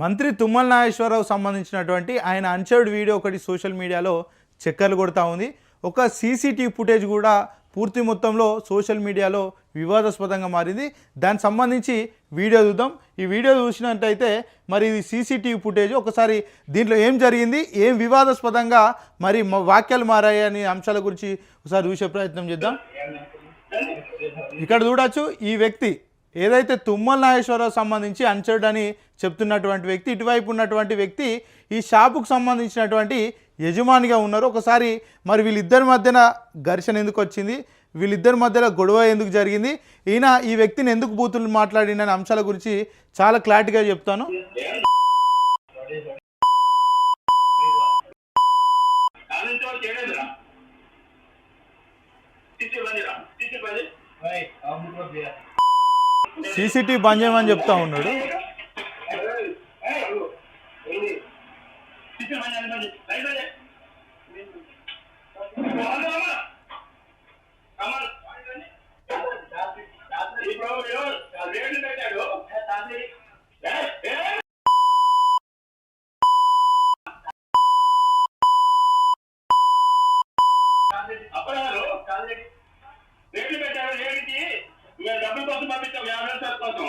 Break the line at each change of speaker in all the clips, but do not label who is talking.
మంత్రి తుమ్మల నాగేశ్వరరావు సంబంధించినటువంటి ఆయన అన్షర్డ్ వీడియో ఒకటి సోషల్ మీడియాలో చక్కర్లు కొడతా ఉంది. ఒక సీసీటీవీ ఫుటేజ్ కూడా పూర్తి మొత్తంలో సోషల్ మీడియాలో వివాదాస్పదంగా మారింది. దానికి సంబంధించి వీడియో చూద్దాం. ఈ వీడియో చూసినట్టయితే మరి ఇది సీసీటీవీ ఫుటేజ్. ఒకసారి దీంట్లో ఏం జరిగింది? ఏం వివాదాస్పదంగా మరి వాక్యాలు మారాయి అనే అంశాల గురించి ఒకసారి చూసే ప్రయత్నం చేద్దాం. ఇక్కడ చూడొచ్చు ఈ వ్యక్తి ఏదైతే తుమ్మల నాగేశ్వరరావు సంబంధించి అన్చర్డ్ అని చెప్తున్నటువంటి వ్యక్తి ఇటువైపు ఉన్నటువంటి వ్యక్తి ఈ షాపుకు సంబంధించినటువంటి యజమానిగా ఉన్నారు. ఒకసారి మరి వీళ్ళిద్దరి మధ్యన ఘర్షణ ఎందుకు వచ్చింది? వీళ్ళిద్దరి మధ్యలో గొడవ ఎందుకు జరిగింది? ఈయన ఈ వ్యక్తిని ఎందుకు బూతులు మాట్లాడిన అనే అంశాల గురించి చాలా క్లారిటీగా చెప్తాను.
కాలేజీ
సీసీటీవీ బంద్ చేయమని చెప్తా ఉన్నాడు.
అప్పుడు రేట్లు పెట్టారు రేటుకి మేము డబ్బుల కోసం పంపించాం యాభై సార్ కోసం.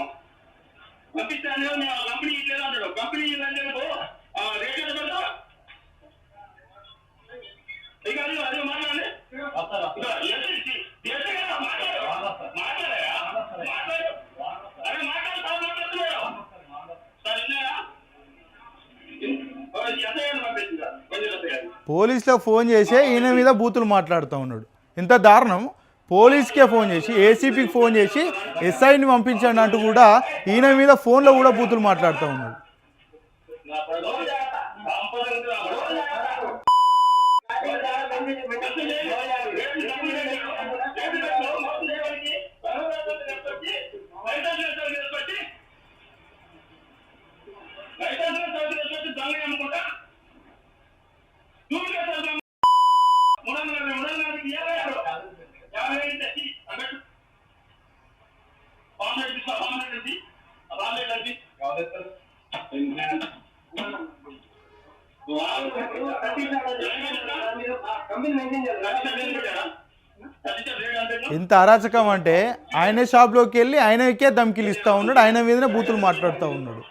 పంపిస్తాను మేము కంపెనీ ఇట్లేదు అంటాడు. కంపెనీ ఇల్లంటే రేట్ ఎంత పెడతా? ఇక అది అదే మాట్లాడండి. మాట్లాడు. అరే మాట్లాడు, సార్ మాట్లాడుతున్నాడు. సార్ విన్నారా?
పోలీసులకు ఫోన్ చేసి ఈయన మీద బూతులు మాట్లాడుతూ ఉన్నాడు. ఇంత దారుణం. పోలీస్కే ఫోన్ చేసి ఏసీపీకి ఫోన్ చేసి ఎస్ఐని పంపించండి అంటూ కూడా ఈయన మీద ఫోన్లో కూడా బూతులు మాట్లాడుతూ ఉన్నాడు ఇంత అరాచకం అంటే ఆయనే షాప్లోకి వెళ్ళి ఆయనకే ధమ్కిలు ఇస్తూ ఉన్నాడు ఆయన మీదనే బూతులు మాట్లాడుతూ ఉన్నాడు.